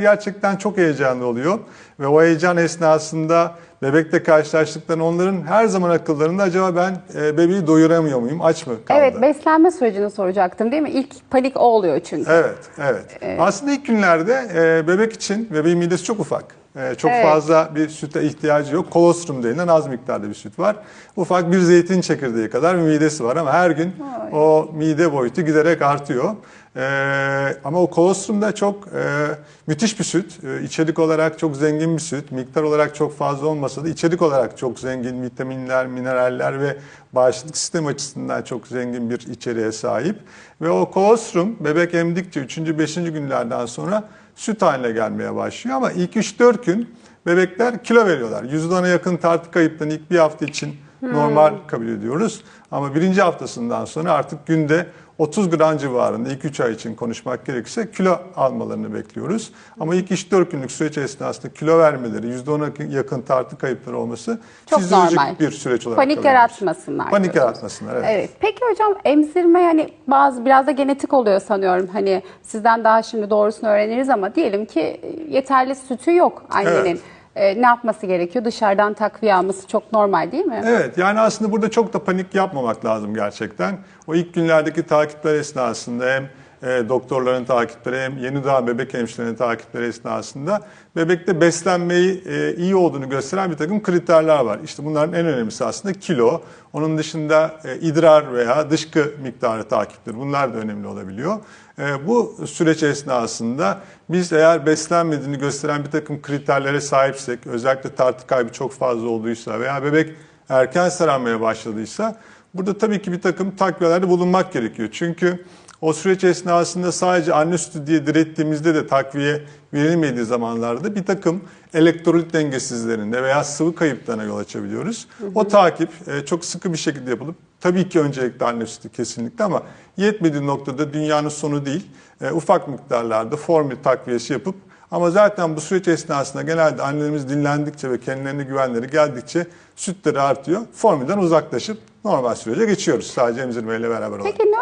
Gerçekten çok heyecanlı oluyor ve o heyecan esnasında bebekle karşılaştıklarında onların her zaman akıllarında acaba ben e, bebeği doyuramıyor muyum, aç mı kaldı? Evet, beslenme sürecini soracaktım değil mi? İlk panik o oluyor çünkü. Evet, evet. Aslında ilk günlerde e, bebek için bebeğin midesi çok ufak. E, çok Evet. fazla bir süte ihtiyacı yok. Kolostrum denilen az miktarda bir süt var. Ufak bir zeytin çekirdeği kadar bir midesi var ama her gün o mide boyutu giderek artıyor. E, ama o kolostrum da çok e, müthiş bir süt. E, içerik olarak çok zengin bir süt. Miktar olarak çok fazla olmasa da içerik olarak çok zengin vitaminler, mineraller ve bağışıklık sistemi açısından çok zengin bir içeriğe sahip. Ve o kolostrum bebek emdikçe 3. 5. günlerden sonra süt haline gelmeye başlıyor. Ama ilk 3-4 gün bebekler kilo veriyorlar. %10'a yakın tartı kayıplarını ilk bir hafta için normal kabul ediyoruz. Ama birinci haftasından sonra artık günde 30 gram civarında ilk 3 ay için konuşmak gerekirse kilo almalarını bekliyoruz. Ama ilk 3-4 günlük süreç esnasında kilo vermeleri, %10'a yakın tartı kayıpları olması Çok fizyolojik normal. bir süreç olarak Panik kabul ediyoruz. yaratmasınlar. Panik diyorsunuz. yaratmasınlar, evet. Evet. Peki hocam emzirme yani bazı biraz da genetik oluyor sanıyorum. Hani sizden daha şimdi doğrusunu öğreniriz ama diyelim ki yeterli sütü yok annenin. Evet. Ee, ne yapması gerekiyor? Dışarıdan takviye alması çok normal değil mi? Evet yani aslında burada çok da panik yapmamak lazım gerçekten. O ilk günlerdeki takipler esnasında hem e, doktorların takipleri hem yeni doğan bebek hemşirelerinin takipleri esnasında bebekte beslenmeyi e, iyi olduğunu gösteren bir takım kriterler var. İşte bunların en önemlisi aslında kilo. Onun dışında e, idrar veya dışkı miktarı takipleri. Bunlar da önemli olabiliyor. E, bu süreç esnasında biz eğer beslenmediğini gösteren bir takım kriterlere sahipsek, özellikle tartı kaybı çok fazla olduysa veya bebek erken sararmaya başladıysa burada tabii ki bir takım takviyelerde bulunmak gerekiyor. Çünkü o süreç esnasında sadece anne sütü diye direttiğimizde de takviye verilmediği zamanlarda bir takım elektrolit dengesizlerinde veya sıvı kayıplarına yol açabiliyoruz. O takip e, çok sıkı bir şekilde yapılıp tabii ki öncelikle anne sütü kesinlikle ama yetmediği noktada dünyanın sonu değil. E, ufak miktarlarda formül takviyesi yapıp ama zaten bu süreç esnasında genelde annelerimiz dinlendikçe ve kendilerine güvenleri geldikçe sütleri artıyor. Formülden uzaklaşıp normal sürece geçiyoruz sadece emzirmeyle beraber olarak. Peki ne